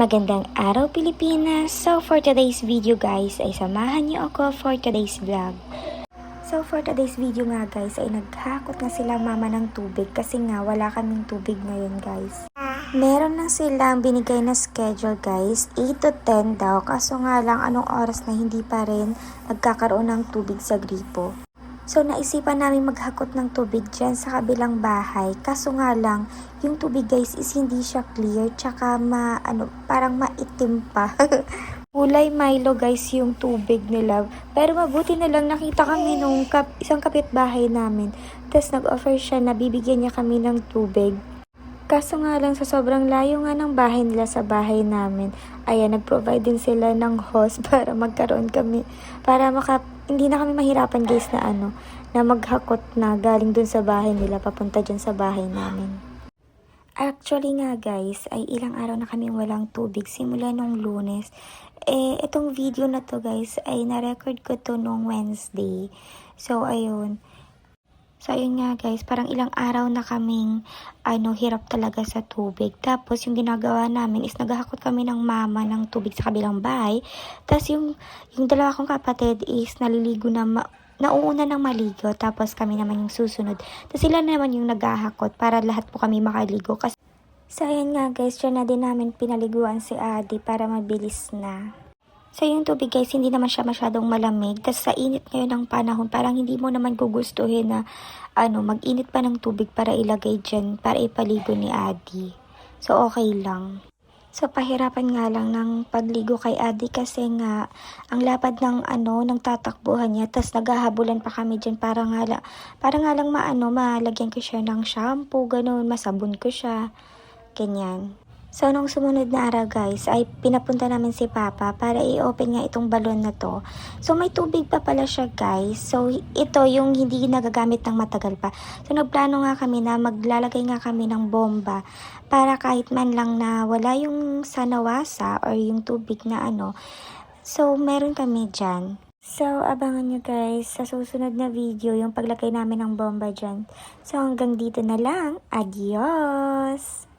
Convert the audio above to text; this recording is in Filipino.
Magandang araw Pilipinas! So for today's video guys ay samahan niyo ako for today's vlog. So for today's video nga guys ay naghakot na sila mama ng tubig kasi nga wala kaming tubig ngayon guys. Meron na silang binigay na schedule guys, 8 to 10 daw kaso nga lang anong oras na hindi pa rin nagkakaroon ng tubig sa gripo. So naisipan namin maghakot ng tubig dyan sa kabilang bahay. Kaso nga lang, yung tubig guys is hindi siya clear tsaka ma, ano, parang maitim pa. Kulay Milo guys yung tubig nila. Pero mabuti na lang nakita kami nung kap- isang kapitbahay namin. Tapos nag-offer siya na bibigyan niya kami ng tubig. Kaso nga lang sa sobrang layo nga ng bahay nila sa bahay namin, ayan, nag-provide din sila ng hose para magkaroon kami, para maka, hindi na kami mahirapan guys na ano, na maghakot na galing dun sa bahay nila, papunta dyan sa bahay namin. Actually nga guys, ay ilang araw na kaming walang tubig simula nung lunes. Eh, itong video na to guys, ay na-record ko to nung Wednesday. So, ayun. So, ayun nga guys, parang ilang araw na kaming ano, hirap talaga sa tubig. Tapos, yung ginagawa namin is naghahakot kami ng mama ng tubig sa kabilang bahay. Tapos, yung, yung dalawa kong kapatid is naliligo na ma- nauuna ng maligo. Tapos, kami naman yung susunod. Tapos, sila naman yung naghahakot para lahat po kami makaligo. Kasi, so, ayun nga guys, dyan na din namin pinaliguan si Adi para mabilis na. So yung tubig guys, hindi naman siya masyadong malamig. Tapos sa init ngayon ng panahon, parang hindi mo naman gugustuhin na ano, mag-init pa ng tubig para ilagay dyan, para ipaligo ni Adi. So okay lang. So pahirapan nga lang ng pagligo kay Adi kasi nga ang lapad ng ano, ng tatakbuhan niya. Tapos naghahabulan pa kami dyan para nga, la, para nga lang maano, malagyan ko siya ng shampoo, ganun, masabon ko siya. Ganyan. So, nung sumunod na araw guys, ay pinapunta namin si Papa para i-open nga itong balon na to. So, may tubig pa pala siya guys. So, ito yung hindi nagagamit ng matagal pa. So, nagplano nga kami na maglalagay nga kami ng bomba para kahit man lang na wala yung sanawasa or yung tubig na ano. So, meron kami dyan. So, abangan nyo guys sa susunod na video yung paglagay namin ng bomba dyan. So, hanggang dito na lang. Adios!